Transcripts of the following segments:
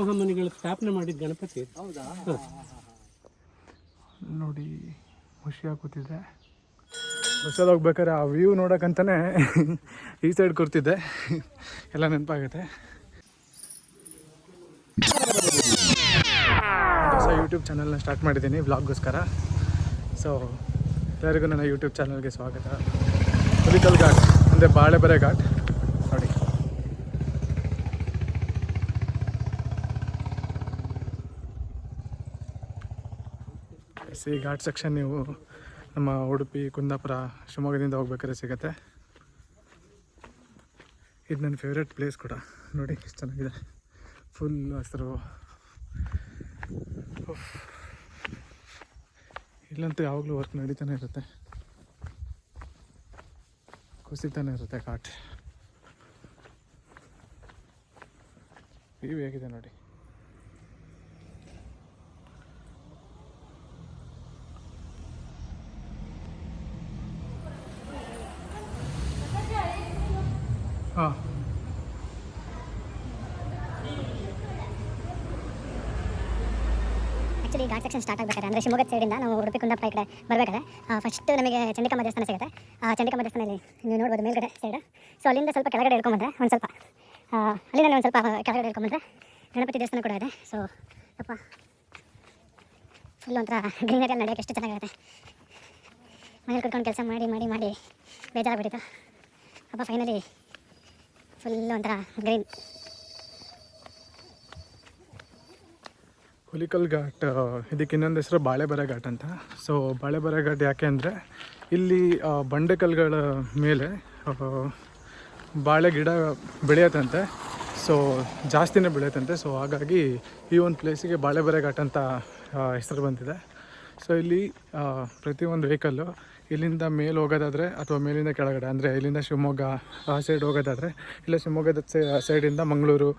ಮಹಾಮನಿಗಳು ಸ್ಥಾಪನೆ ಮಾಡಿದ ಗಣಪತಿ. ಹೌದಾ? ನೋಡಿ ಖುಷಿಯಾಗಿ ಕೂತಿದ್ದೆ. ಬಸ್ಸಲ್ಲಿ ಹೋಗ್ಬೇಕಾದ್ರೆ ಆ ವ್ಯೂ ನೋಡೋಕ್ಕಂತಾನೆ ಈ ಸೈಡ್ ಕೂರ್ತಿದ್ದೆ. ಎಲ್ಲ ನೆನಪಾಗುತ್ತೆ. ಹೊಸ ಯೂಟ್ಯೂಬ್ ಚಾನಲ್ನ ಸ್ಟಾರ್ಟ್ ಮಾಡಿದ್ದೀನಿ ವ್ಲಾಗ್ಗೋಸ್ಕರ ಸೊ ಎಲ್ಲರಿಗೂ ನನ್ನ ಯೂಟ್ಯೂಬ್ ಚಾನಲ್ಗೆ ಸ್ವಾಗತ. ಹುಲಿಕಲ್ ಘಾಟ್ ಅಂದರೆ ಬಾಳೆಬರೆ ಘಾಟ್ ನೋಡಿ ಸಿ ಘಾಟ್ ಸೆಕ್ಷನ್ ನೀವು ನಮ್ಮ ಉಡುಪಿ, ಕುಂದಾಪುರ, ಶಿವಮೊಗ್ಗದಿಂದ ಹೋಗ್ಬೇಕಾದ್ರೆ ಸಿಗತ್ತೆ. ಇದು ನನ್ನ ಫೇವ್ರೆಟ್ ಪ್ಲೇಸ್ ಕೂಡ. ನೋಡಿ, ಎಷ್ಟು ಚೆನ್ನಾಗಿದೆ. ಫುಲ್ ಹಸಿರು. ಇಲ್ಲಂತೂ ಯಾವಾಗಲೂ ವರ್ಕ್ ನಡೀತಾನೆ ಇರುತ್ತೆ. ಕುಸಿತಾನೆ ಇರುತ್ತೆ ಘಾಟ್ ವ್ಯೂ ಹೇಗಿದೆ ನೋಡಿ ಹಾಂ ಆ್ಯಕ್ಚುಲಿ ಘಾಟ್ ಸೆಕ್ಷನ್ ಸ್ಟಾರ್ಟ್ ಆಗಬೇಕಾದ್ರೆ, ಅಂದರೆ ಶಿವಮೊಗ್ಗ ಸೈಡಿಂದ ನಾವು ಉಡುಪಿ, ಕುಂದಾಪುರ ಈ ಕಡೆ ಬರಬೇಕಾದ್ರೆ ಫಸ್ಟ್ ನಮಗೆ ಚಂಡಿಕಮ್ಮ ದೇವಸ್ಥಾನ ಸಿಗುತ್ತೆ. ಆ ಚಂಡಿಕಾ ದೇವಸ್ಥಾನದಲ್ಲಿ ನೀವು ನೋಡ್ಬೋದು ಮೇಲ್ಗಡೆ ಸೈಡ್ ಸೊ ಅಲ್ಲಿಂದ ಸ್ವಲ್ಪ ಕೆಳಗಡೆ ಇಳ್ಕೊಂಬಂದ್ರೆ ಒಂದು ಸ್ವಲ್ಪ ಅಲ್ಲಿಂದ ಒಂದು ಸ್ವಲ್ಪ ಕೆಳಗಡೆ ಇಳ್ಕೊಂಬಂದ್ರೆ ಗಣಪತಿ ದೇವಸ್ಥಾನ ಕೂಡ ಇದೆ. ಸೊ ಅಪ್ಪ ಫುಲ್ ಒಂಥರ ಗ್ರೀನರಿಯಲ್ಲಿ ನಡೆಯೋಕ್ಕೆ ಎಷ್ಟು ಚೆನ್ನಾಗಿರುತ್ತೆ. ಮನೇಲಿ ಕುತ್ಕೊಂಡು ಕೆಲಸ ಮಾಡಿ ಮಾಡಿ ಮಾಡಿ ಬೇಜಾರಾಗ್ಬಿಟ್ಟಿತ್ತು. ಅಪ್ಪ ಫೈನಲಿ ಫುಲ್ ಒಂಥರ ಗ್ರೀನ್ ಹುಲಿಕಲ್ ಘಾಟ್ ಇದಕ್ಕೆ ಇನ್ನೊಂದು ಹೆಸರು ಬಾಳೆಬರೆ ಘಾಟ್ ಅಂತ. ಸೊ ಬಾಳೆಬರ ಘಾಟ್ ಯಾಕೆ ಅಂದರೆ, ಇಲ್ಲಿ ಬಂಡೆಕಲ್ಗಳ ಮೇಲೆ ಬಾಳೆ ಗಿಡ ಬೆಳೆಯತ್ತಂತೆ. ಸೊ ಜಾಸ್ತಿನೇ ಬೆಳೆಯುತ್ತಂತೆ. ಸೊ ಹಾಗಾಗಿ ಈ ಒಂದು ಪ್ಲೇಸಿಗೆ ಬಾಳೆಬರ ಘಾಟ್ ಅಂತ ಹೆಸರು ಬಂದಿದೆ. ಸೊ ಇಲ್ಲಿ ಪ್ರತಿಯೊಂದು ವೆಹಿಕಲ್ಲು ಇಲ್ಲಿಂದ ಮೇಲೆ ಹೋಗೋದಾದರೆ ಅಥವಾ ಮೇಲಿಂದ ಕೆಳಗಡೆ, ಅಂದರೆ ಇಲ್ಲಿಂದ ಶಿವಮೊಗ್ಗ, ಆ ಸೈಡ್ ಹೋಗೋದಾದರೆ, ಇಲ್ಲ ಶಿವಮೊಗ್ಗದ ಸೈಡಿಂದ ಮಂಗಳೂರು,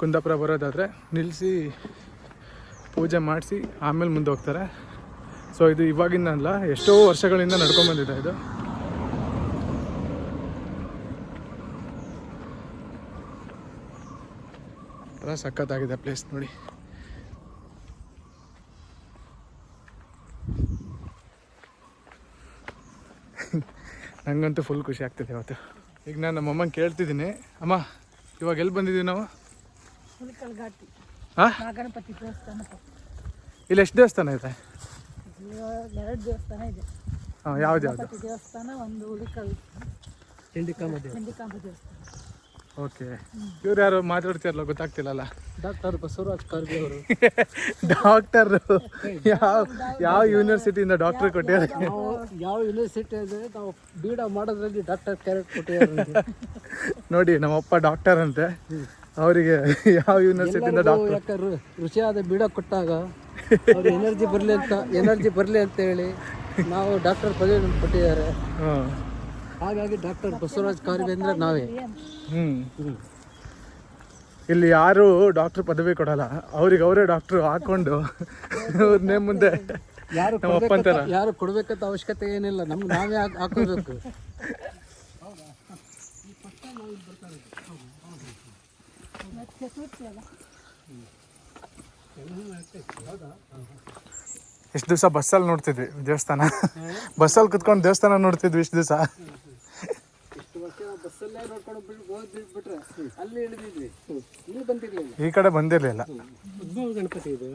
ಕುಂದಾಪುರ ಬರೋದಾದರೆ ನಿಲ್ಲಿಸಿ ಪೂಜೆ ಮಾಡಿಸಿ ಆಮೇಲೆ ಮುಂದೆ ಹೋಗ್ತಾರೆ. ಸೊ ಇದು ಇವಾಗಿಂದ ಅಲ್ಲ ಎಷ್ಟೋ ವರ್ಷಗಳಿಂದ ನಡ್ಕೊಂಬಂದಿದೆ ಇದು. ಒಂಥರ ಸಖತ್ತಾಗಿದೆ ಪ್ಲೇಸ್ ನೋಡಿ. ನನಗಂತೂ ಫುಲ್ ಖುಷಿ ಆಗ್ತಿದೆ ಇವತ್ತು. ಈಗ ನಾನು ನಮ್ಮ ಅಮ್ಮಂಗೆ ಕೇಳ್ತಿದ್ದೀನಿ. ಅಮ್ಮ, ಇವಾಗ ಎಲ್ಲಿ ಬಂದಿದ್ದೀವಿ ನಾವು? ಹಾಂ ಗಣಪತಿ ದೇವಸ್ಥಾನ ಇಲ್ಲಿ ಎಷ್ಟು ದೇವಸ್ಥಾನ ಇದೆ? ಎರಡು ದೇವಸ್ಥಾನ ಇದೆ. ಹಾಂ ಯಾವ್ದು ಯಾವುದು? ಗಣಪತಿ ದೇವಸ್ಥಾನ ಒಂದು ಉಳಿಕಲ್ ಚಂಡಿಕಾಂಬ ದೇವಸ್ಥಾನ. ಓಕೆ. ಇವ್ರು ಯಾರು ಮಾತಾಡ್ತಿರಲ್ಲ ಗೊತ್ತಾಗ್ತಿಲ್ಲಲ್ಲ? ಡಾಕ್ಟರ್ ಬಸವರಾಜ್ ಖರ್ಗೆ ಅವರು. ಡಾಕ್ಟರ್ ಯಾವ ಯಾವ ಯೂನಿವರ್ಸಿಟಿಯಿಂದ ಡಾಕ್ಟರ್ ಕೊಟ್ಟಿದ್ದಾರೆ? ನಾವು ಯಾವ ಯೂನಿವರ್ಸಿಟಿ ಅಂದರೆ ನಾವು ಬೀಡ ಮಾಡೋದ್ರಲ್ಲಿ ಡಾಕ್ಟರ್ ಕ್ಯಾರೆಟ್ ಕೊಟ್ಟಿದ್ದಾರೆ. ನೋಡಿ ನಮ್ಮಪ್ಪ ಡಾಕ್ಟರ್ ಅಂತೆ. ಅವರಿಗೆ ಯಾವ ಯೂನಿವರ್ಸಿಟಿಯಿಂದ ಡಾಕ್ಟರ್ ರುಚಿಯಾದ ಬೀಡ ಕೊಟ್ಟಾಗ ಅವ್ರು ಎನರ್ಜಿ ಬರಲಿ ಅಂತ ಎನರ್ಜಿ ಬರಲಿ ಅಂತ ಹೇಳಿ ನಾವು ಡಾಕ್ಟರ್ ಪದವಿ ನಮ್ಗೆ ಕೊಟ್ಟಿದ್ದಾರೆ ಹಾಗಾಗಿ ಡಾಕ್ಟರ್ ಬಸವರಾಜ್ ಕಾರ್ವೇಂದ್ರ ನಾವೇ. ಹ್ಞೂ ಇಲ್ಲಿ ಯಾರು ಡಾಕ್ಟರ್ ಪದವಿ ಕೊಡಲ್ಲ. ಅವ್ರಿಗೆ ಅವರೇ ಡಾಕ್ಟ್ರು ಹಾಕೊಂಡು ನೇಮ್ ಮುಂದೆ ಯಾರು ಯಾರು ಕೊಡಬೇಕಂತ ಅವಶ್ಯಕತೆ ಏನಿಲ್ಲ. ನಮ್ಗೆ ನಾವೇ ಹಾಕ್- ಹಾಕೋಬೇಕು. ಇಷ್ಟು ದಿವಸ ಬಸ್ಸಲ್ಲಿ ನೋಡ್ತಿದ್ವಿ ದೇವಸ್ಥಾನ. ಬಸ್ಸಲ್ಲಿ ಕುತ್ಕೊಂಡು ದೇವಸ್ಥಾನ ನೋಡ್ತಿದ್ವಿ ಇಷ್ಟು ದಿವಸ. ಇಷ್ಟು ವರ್ಷ ಬಸ್ಸಲ್ಲೇ ನೋಡ್ಕೊಂಡು ಬಿಟ್ಟು ಹೋಗ್ಬಿಟ್ರೆ ಅಲ್ಲಿ ಇಳಿದಿದ್ವಿ ಇಲ್ಲಿ ಬಂದಿರಲಿಲ್ಲ ಈ ಕಡೆ ಬಂದಿರಲಿಲ್ಲ. ಗಣಪತಿ ಇದು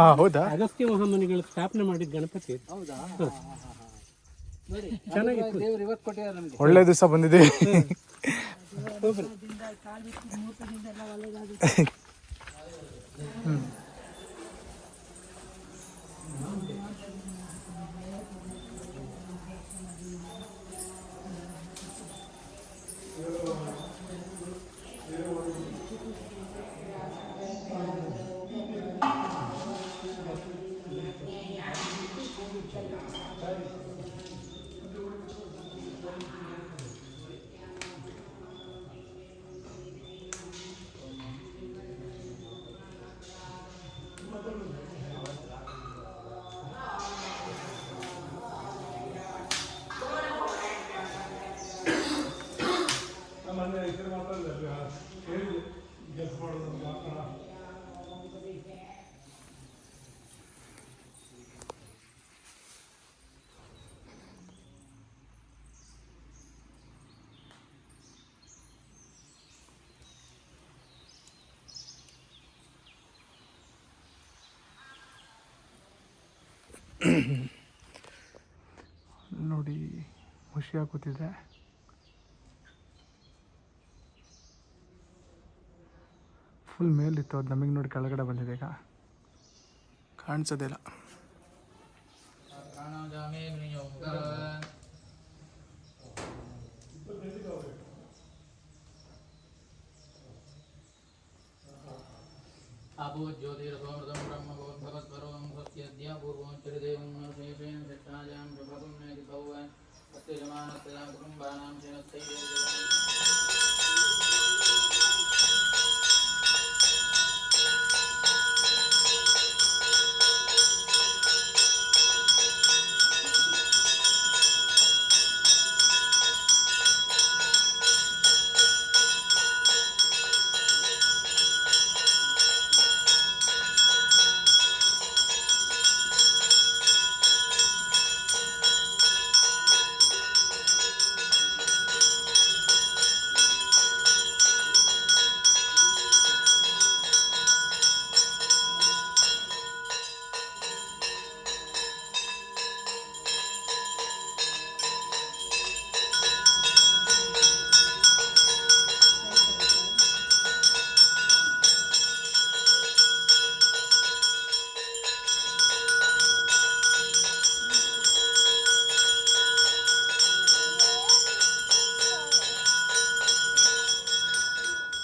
ಹಾಂ ಹೌದಾ? ಅಗಸ್ತ್ಯ ಮಹಾಮನಿಗಳು ಸ್ಥಾಪನೆ ಮಾಡಿದ ಗಣಪತಿ. ಹೌದಾ? ಚೆನ್ನಾಗಿತ್ತು. ದೇವ್ರು ಇವತ್ತು ಕೊಟ್ಟಿದ್ದಾರೆ కాలు పెట్టి మూత కాదు. ನೋಡಿ ಖುಷಿ ಆಗುತ್ತಿದೆ ಫುಲ್ ಮೇಲಿತ್ತು ಅದು ನಮಗೆ ನೋಡಿ ಕೆಳಗಡೆ ಬಂದಿದೆ ಈಗ. ಕಾಣಿಸೋದಿಲ್ಲ. ಅಭೂತ್ ಜ್ಯೋತಿರಸೋಮೃತ ब्रह्मभवद्भगत्परों स्वस्यद्या पूर्वं चिरदेवं शेषेण शिष्टायां शुभपुण्यतिथौ अस्य जमानस्य कुटुम्बानां शिरस्थैर्यं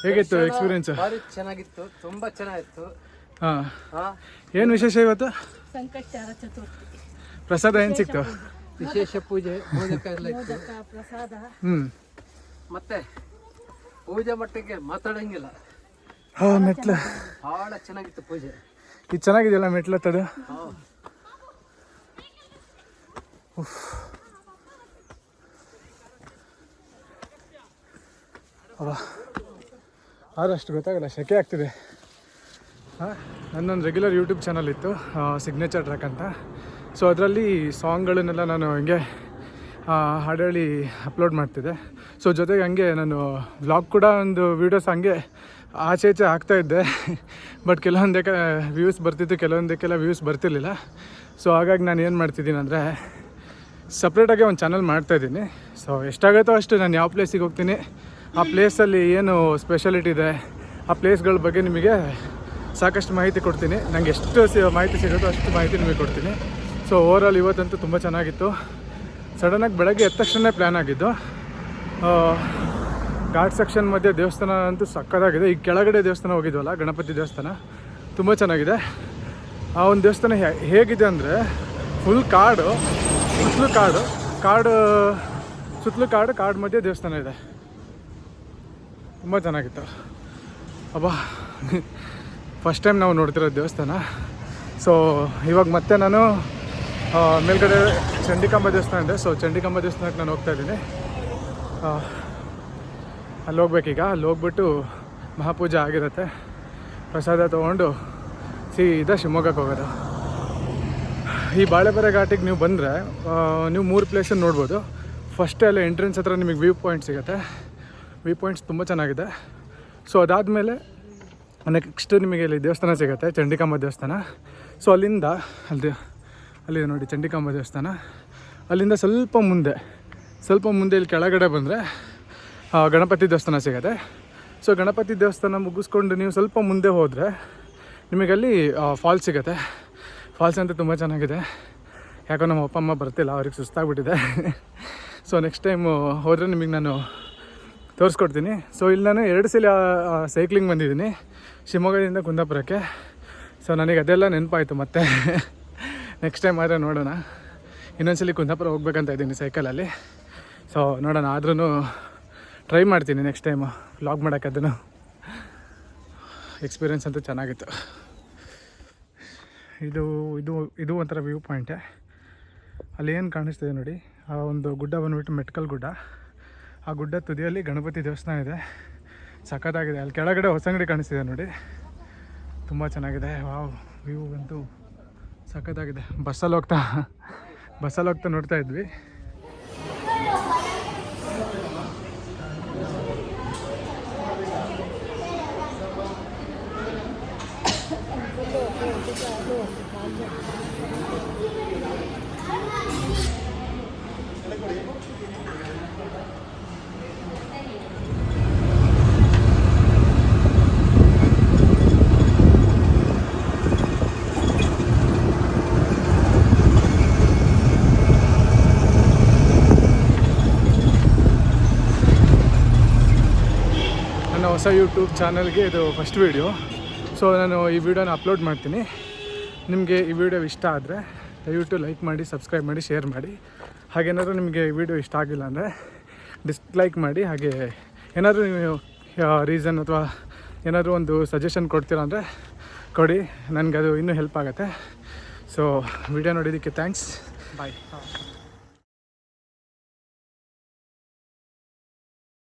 ಹೇಗಿತ್ತು ಎಕ್ಸ್ಪೀರಿಯನ್ಸ್ ಭಾರಿ ಚೆನ್ನಾಗಿತ್ತು ತುಂಬಾ ಚೆನ್ನಾಗಿತ್ತು. ಹಾಂ. ಹಾ. ಏನು ವಿಶೇಷ ಇವತ್ತು? ಸಂಕಷ್ಟಾರ ಚತುರ್ಥಿ. ಪ್ರಸಾದ ಏನು ಸಿಕ್ತು? ವಿಶೇಷ ಪೂಜೆ. ಮೋದಕ ಎಲ್ಲ ಇತ್ತು. ಪ್ರಸಾದ. ಮತ್ತೆ ಪೂಜೆ ಮಟ್ಟಿಗೆ ಮಾತಾಡಂಗಿಲ್ಲ. ಹಾ ಮೆಟ್ಲು. ಬಹಳ ಚೆನ್ನಾಗಿತ್ತು ಪೂಜೆ. ಇದು ಚೆನ್ನಾಗಿದೆಯಲ್ಲ ಮೆಟ್ಲತ್ತದು ಹಾ. ಅವ ಆದ್ರೆ ಅಷ್ಟು ಗೊತ್ತಾಗಲ್ಲ ಸೆಕೆ ಆಗ್ತಿದೆ. ಹಾಂ, ನನ್ನೊಂದು ರೆಗ್ಯುಲರ್ ಯೂಟ್ಯೂಬ್ ಚಾನಲ್ ಇತ್ತು ಸಿಗ್ನೇಚರ್ ಟ್ರ್ಯಾಕ್ ಅಂತ. ಸೊ ಅದರಲ್ಲಿ ಸಾಂಗ್ಗಳನ್ನೆಲ್ಲ ನಾನು ಹಿಂಗೆ ಹಾಡೇಳಿ ಅಪ್ಲೋಡ್ ಮಾಡ್ತಿದ್ದೆ. ಸೊ ಜೊತೆಗೆ ಹಂಗೆ ನಾನು ವ್ಲಾಗ್ ಕೂಡ ಒಂದು ವೀಡಿಯೋಸ್ ಹಂಗೆ ಆಚೆ ಈಚೆ ಇದ್ದೆ. ಬಟ್ ಕೆಲವೊಂದಕ್ಕೆ ವ್ಯೂಸ್ ಬರ್ತಿತ್ತು, ಕೆಲವೊಂದಕ್ಕೆಲ್ಲ ವ್ಯೂಸ್ ಬರ್ತಿರ್ಲಿಲ್ಲ. ಸೊ ಹಾಗಾಗಿ ನಾನು ಏನು ಮಾಡ್ತಿದ್ದೀನಿ ಅಂದರೆ ಸಪ್ರೇಟಾಗಿ ಒಂದು ಚಾನಲ್ ಮಾಡ್ತಾಯಿದ್ದೀನಿ ಸೊ ಎಷ್ಟಾಗುತ್ತೋ ಅಷ್ಟು ನಾನು ಯಾವ ಪ್ಲೇಸಿಗೆ ಹೋಗ್ತೀನಿ ಆ ಪ್ಲೇಸಲ್ಲಿ ಏನು ಸ್ಪೆಷಾಲಿಟಿ ಇದೆ, ಆ ಪ್ಲೇಸ್ಗಳ ಬಗ್ಗೆ ನಿಮಗೆ ಸಾಕಷ್ಟು ಮಾಹಿತಿ ಕೊಡ್ತೀನಿ. ನನಗೆ ಎಷ್ಟು ಮಾಹಿತಿ ಸಿಗುತ್ತೋ ಅಷ್ಟು ಮಾಹಿತಿ ನಿಮಗೆ ಕೊಡ್ತೀನಿ. ಸೊ ಓವರಾಲ್ ಇವತ್ತಂತೂ ತುಂಬ ಚೆನ್ನಾಗಿತ್ತು. ಸಡನ್ನಾಗಿ ಬೆಳಗ್ಗೆ ಎದ್ದ ತಕ್ಷಣ ಪ್ಲ್ಯಾನ್ ಆಗಿದ್ದು. ಘಾಟ್ ಸೆಕ್ಷನ್ ಮಧ್ಯೆ ದೇವಸ್ಥಾನ ಅಂತೂ ಸಕ್ಕತ್ತಾಗಿದೆ ಈ ಕೆಳಗಡೆ ದೇವಸ್ಥಾನ ಹೋಗಿದ್ವಲ್ಲ, ಗಣಪತಿ ದೇವಸ್ಥಾನ, ತುಂಬ ಚೆನ್ನಾಗಿದೆ. ಆ ಒಂದು ದೇವಸ್ಥಾನ ಹೇಗಿದೆ ಅಂದರೆ ಫುಲ್ ಕಾಡು, ಸುತ್ತಲೂ ಕಾಡು. ಕಾಡು, ಸುತ್ತಲೂ ಕಾಡು ಕಾಡು ಮಧ್ಯೆ ದೇವಸ್ಥಾನ ಇದೆ. ತುಂಬ ಚೆನ್ನಾಗಿತ್ತು. ಅಬ್ಬಾ ಫಸ್ಟ್ ಟೈಮ್ ನಾವು ನೋಡ್ತಿರೋದು ದೇವಸ್ಥಾನ. ಸೊ ಇವಾಗ ಮತ್ತೆ ನಾನು ಮೇಲ್ಗಡೆ ಚಂಡಿಕಾಂಬ ದೇವಸ್ಥಾನ ಇದೆ. ಸೊ ಚಂಡಿಕಾಂಬ ದೇವಸ್ಥಾನಕ್ಕೆ ನಾನು ಹೋಗ್ತಾ ಇದ್ದೀನಿ. ಅಲ್ಲಿ ಹೋಗ್ಬೇಕೀಗ. ಅಲ್ಲಿ ಹೋಗ್ಬಿಟ್ಟು ಮಹಾಪೂಜೆ ಆಗಿರುತ್ತೆ. ಪ್ರಸಾದ ತೊಗೊಂಡು ಸೀದಾ ಶಿವಮೊಗ್ಗಕ್ಕೆ ಹೋಗೋದು. ಈ ಬಾಳೆಬೆರೆ ಘಾಟಿಗೆ ನೀವು ಬಂದರೆ ನೀವು ಮೂರು ಪ್ಲೇಸನ್ನು ನೋಡ್ಬೋದು. ಫಸ್ಟೇ ಅಲ್ಲಿ ಎಂಟ್ರೆನ್ಸ್ ಹತ್ರ ನಿಮಗೆ ವ್ಯೂ ಪಾಯಿಂಟ್ ಸಿಗುತ್ತೆ. ವ್ಯೂ ಪಾಯಿಂಟ್ಸ್ ತುಂಬ ಚೆನ್ನಾಗಿದೆ. ಸೊ ಅದಾದಮೇಲೆ ನೆಕ್ಸ್ಟ್ ನಿಮಗೆ ಇಲ್ಲಿ ದೇವಸ್ಥಾನ ಸಿಗುತ್ತೆ, ಚಂಡಿಕಾಂಬ ದೇವಸ್ಥಾನ. ಸೊ ಅಲ್ಲಿಂದ ಅಲ್ಲಿ ಅಲ್ಲಿ ನೋಡಿ ಚಂಡಿಕಾಂಬ ದೇವಸ್ಥಾನ. ಅಲ್ಲಿಂದ ಸ್ವಲ್ಪ ಮುಂದೆ ಸ್ವಲ್ಪ ಮುಂದೆ ಇಲ್ಲಿ ಕೆಳಗಡೆ ಬಂದರೆ ಗಣಪತಿ ದೇವಸ್ಥಾನ ಸಿಗುತ್ತೆ. ಸೊ ಗಣಪತಿ ದೇವಸ್ಥಾನ ಮುಗಿಸ್ಕೊಂಡು ನೀವು ಸ್ವಲ್ಪ ಮುಂದೆ ಹೋದರೆ ನಿಮಗಲ್ಲಿ ಫಾಲ್ಸ್ ಸಿಗುತ್ತೆ. ಫಾಲ್ಸ್ ಅಂತ ತುಂಬ ಚೆನ್ನಾಗಿದೆ. ಯಾಕೋ ನಮ್ಮ ಅಪ್ಪ, ಅಮ್ಮ ಬರ್ತಿಲ್ಲ, ಅವ್ರಿಗೆ ಸುಸ್ತಾಗ್ಬಿಟ್ಟಿದೆ. ಸೊ ನೆಕ್ಸ್ಟ್ ಟೈಮು ಹೋದರೆ ನಿಮಗೆ ನಾನು ತೋರಿಸ್ಕೊಡ್ತೀನಿ. ಸೊ ಇಲ್ಲಿ ನಾನು ಎರಡು ಸಲ ಸೈಕ್ಲಿಂಗ್ ಬಂದಿದ್ದೀನಿ. ಶಿವಮೊಗ್ಗದಿಂದ ಕುಂದಾಪುರಕ್ಕೆ. ಸೊ ನನಗೆ ಅದೆಲ್ಲ ನೆನಪಾಯಿತು ಮತ್ತೆ. ನೆಕ್ಸ್ಟ್ ಟೈಮ್ ಆದರೆ ನೋಡೋಣ. ಇನ್ನೊಂದ್ಸಲಿ ಕುಂದಾಪುರ ಹೋಗ್ಬೇಕಂತ ಇದ್ದೀನಿ ಸೈಕಲಲ್ಲಿ ಸೊ ನೋಡೋಣ. ಆದ್ರೂ ಟ್ರೈ ಮಾಡ್ತೀನಿ ನೆಕ್ಸ್ಟ್ ಟೈಮು ವ್ಲಾಗ್ ಮಾಡೋಕೆ ಅದನ್ನು. ಎಕ್ಸ್ಪೀರಿಯೆನ್ಸ್ ಅಂತೂ ಚೆನ್ನಾಗಿತ್ತು. ಇದು ಇದು ಇದು ಒಂಥರ ವ್ಯೂ ಪಾಯಿಂಟೇ ಅಲ್ಲಿ ಏನು ಕಾಣಿಸ್ತಿದೆ ನೋಡಿ? ಆ ಒಂದು ಗುಡ್ಡ ಬಂದುಬಿಟ್ಟು ಮೆಟ್ಕಲ್ ಗುಡ್ಡ. ಆ ಗುಡ್ಡ ತುದಿಯಲ್ಲಿ ಗಣಪತಿ ದೇವಸ್ಥಾನ ಇದೆ. ಸಖತ್ತಾಗಿದೆ. ಅಲ್ಲಿ ಕೆಳಗಡೆ ಹೊಸಂಗಡಿ ಕಾಣಿಸ್ತಿದೆ ನೋಡಿ. ತುಂಬ ಚೆನ್ನಾಗಿದೆ. ವಾವ್. ವ್ಯೂ ಅಂತೂ ಸಖತ್ತಾಗಿದೆ. ಬಸ್ಸಲ್ಲಿ ಹೋಗ್ತಾ ಬಸ್ಸಲ್ಲಿ ಹೋಗ್ತಾ ನೋಡ್ತಾ ಇದ್ವಿ. ಹೊಸ ಯೂಟ್ಯೂಬ್ ಚಾನಲ್ಗೆ ಇದು ಫಸ್ಟ್ ವೀಡಿಯೋ ಸೊ ನಾನು ಈ ವಿಡಿಯೋನ ಅಪ್ಲೋಡ್ ಮಾಡ್ತೀನಿ. ನಿಮಗೆ ಈ ವಿಡಿಯೋ ಇಷ್ಟ ಆದರೆ ದಯವಿಟ್ಟು ಲೈಕ್ ಮಾಡಿ ಸಬ್ಸ್ಕ್ರೈಬ್ ಮಾಡಿ ಶೇರ್ ಮಾಡಿ. ಹಾಗೇನಾದರೂ ನಿಮಗೆ ಈ ವಿಡಿಯೋ ಇಷ್ಟ ಆಗಿಲ್ಲ ಅಂದರೆ ಡಿಸ್ಲೈಕ್ ಮಾಡಿ. ಹಾಗೆ ಏನಾದರೂ ನೀವು ರೀಸನ್ ಅಥವಾ ಏನಾದರೂ ಒಂದು ಸಜೆಷನ್ ಕೊಡ್ತೀರಾ ಅಂದರೆ ಕೊಡಿ. ನನಗೆ ಅದು ಇನ್ನೂ ಹೆಲ್ಪ್ ಆಗುತ್ತೆ. ಸೊ ವಿಡಿಯೋ ನೋಡಿದ್ದಕ್ಕೆ ಥ್ಯಾಂಕ್ಸ್ ಬಾಯ್